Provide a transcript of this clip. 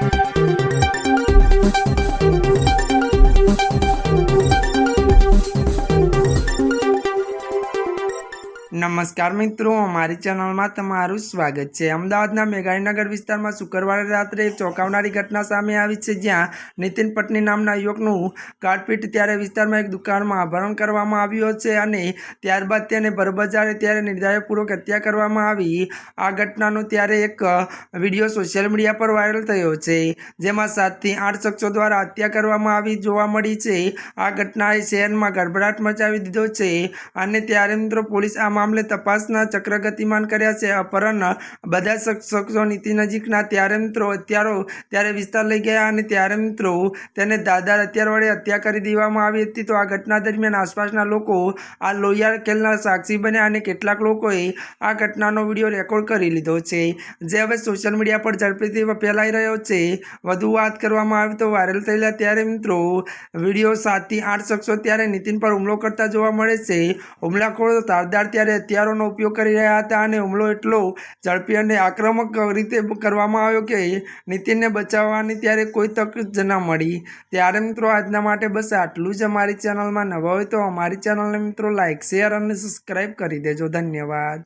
Thank you. નમસ્કાર મિત્રો, અમારી ચેનલમાં તમારું સ્વાગત છે. અમદાવાદના મેઘાણીનગર વિસ્તારમાં શુક્રવારે રાત્રે એક ચોંકાવનારી ઘટના સામે આવી છે, જ્યાં નીતિન પટની નામના યુવકનું કાટપીટ ત્યારે વિસ્તારમાં એક દુકાનમાં અપહરણ કરવામાં આવ્યું છે અને ત્યારબાદ તેને ભરબજારે ત્યારે નિર્દયપૂર્વક હત્યા કરવામાં આવી. આ ઘટનાનો ત્યારે એક વીડિયો સોશિયલ મીડિયા પર વાયરલ થયો છે, જેમાં સાતથી આઠ શખ્સો દ્વારા હત્યા કરવામાં આવી જોવા મળી છે. આ ઘટનાએ શહેરમાં ગડબડાટ મચાવી દીધો છે અને ત્યારે મિત્રો પોલીસ આ મામલે તપાસના ચક્ર ગતિમાન કર્યા છે. અપહરણ બધા શખ્સ- નીતિ નજીકના ત્યારે મિત્રો હત્યારો ત્યારે વિસ્તાર લઈ ગયા અને ત્યારે મિત્રો તેને દાદા હથિયાર વડે હત્યા કરી દેવામાં આવી હતી. તો આ ઘટના દરમિયાન આસપાસના લોકો આ લોહિયાર ખેલના સાક્ષી બન્યા અને કેટલાક લોકોએ આ ઘટનાનો વીડિયો રેકોર્ડ કરી લીધો છે. જે હવે સોશિયલ મીડિયા પર ઝડપીથી ફેલાઈ રહ્યો છે. વધુ વાત કરવામાં આવે તો વાયરલ થયેલા ત્યારે મિત્રો વીડિયો સાતથી આઠ શખ્સો ત્યારે નીતિન પર હુમલો કરતા જોવા મળે છે. હુમલાખોરો ધારદાર ત્યારે હથિયારોનો ઉપયોગ કરી રહ્યા હતા અને હુમલો એટલો ઝડપી અને આક્રમક રીતે કરવામાં આવ્યો કે નીતિનને બચાવવાની ત્યારે કોઈ તક જ ન મળી. ત્યારે મિત્રો આજના માટે બસ આટલું જ. અમારી ચેનલમાં નવા હોય તો અમારી ચેનલને મિત્રો લાઇક શેર અને સબસ્ક્રાઈબ કરી દેજો. ધન્યવાદ.